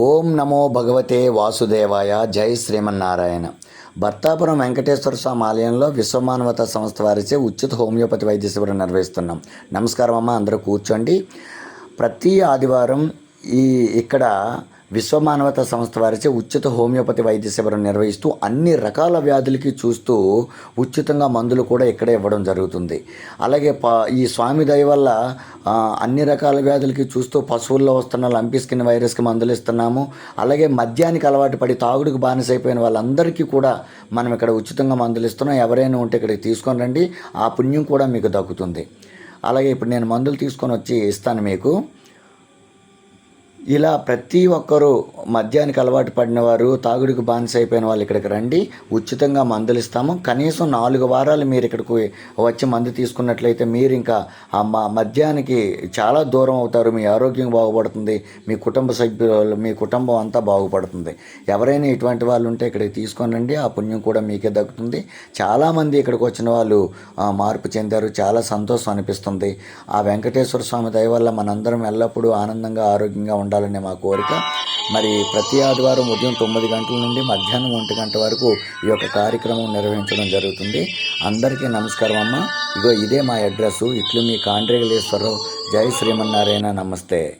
ఓం నమో భగవతే వాసుదేవాయ జై శ్రీమన్నారాయణ. భర్తాపురం వెంకటేశ్వర స్వామి ఆలయంలో విశ్వమానవత సంస్థ వారిచే ఉచిత హోమియోపతి వైద్య శిబిరం నిర్వహిస్తున్నాం. నమస్కారం అమ్మ అందరూ కూర్చోండి. ప్రతి ఆదివారం ఈ ఇక్కడ విశ్వమానవత సంస్థ వారిచే ఉచిత హోమియోపతి వైద్య శిబిరం నిర్వహిస్తూ అన్ని రకాల వ్యాధులకి చూస్తూ ఉచితంగా మందులు కూడా ఇక్కడే ఇవ్వడం జరుగుతుంది. అలాగే ప ఈ స్వామి దయ వల్ల అన్ని రకాల వ్యాధులకి చూస్తూ పశువుల్లో వస్తున్న లంపీ స్కిన్ వైరస్కి మందులు ఇస్తున్నాము. అలాగే మద్యానికి అలవాటు పడి తాగుడుకు బానిసైపోయిన వాళ్ళందరికీ కూడా మనం ఇక్కడ ఉచితంగా మందులు ఇస్తున్నాం. ఎవరైనా ఉంటే ఇక్కడికి తీసుకొని రండి. ఆ పుణ్యం కూడా మీకు దక్కుతుంది. అలాగే ఇప్పుడు నేను మందులు తీసుకొని వచ్చి ఇస్తాను మీకు. ఇలా ప్రతి ఒక్కరూ మద్యానికి అలవాటు పడిన వారు తాగుడికి బానిస అయిపోయిన వాళ్ళు ఇక్కడికి రండి. ఉచితంగా మందులు ఇస్తాము. కనీసం నాలుగు వారాలు మీరు ఇక్కడికి వచ్చి మందు తీసుకున్నట్లయితే మీరు ఇంకా ఆ మద్యానికి చాలా దూరం అవుతారు. మీ ఆరోగ్యం బాగుపడుతుంది. మీ కుటుంబ సభ్యులు మీ కుటుంబం అంతా బాగుపడుతుంది. ఎవరైనా ఇటువంటి వాళ్ళు ఉంటే ఇక్కడికి తీసుకొని రండి. ఆ పుణ్యం కూడా మీకే దక్కుతుంది. చాలామంది ఇక్కడికి వచ్చిన వాళ్ళు మార్పు చెందారు. చాలా సంతోషం అనిపిస్తుంది. ఆ వెంకటేశ్వర స్వామి దయ వల్ల మనందరం ఎల్లప్పుడూ ఆనందంగా ఆరోగ్యంగా ఉండాలనే మా కోరిక. మరి ప్రతి ఆదివారం ఉదయం తొమ్మిది గంటల నుండి మధ్యాహ్నం ఒంటి గంట వరకు ఈ యొక్క కార్యక్రమం నిర్వహించడం జరుగుతుంది. అందరికీ నమస్కారం అమ్మ. ఇగో ఇదే మా అడ్రస్ ఇట్లు మీ కాండ్రేగలేశ్వరరావు. జై శ్రీమన్నారాయణ. నమస్తే.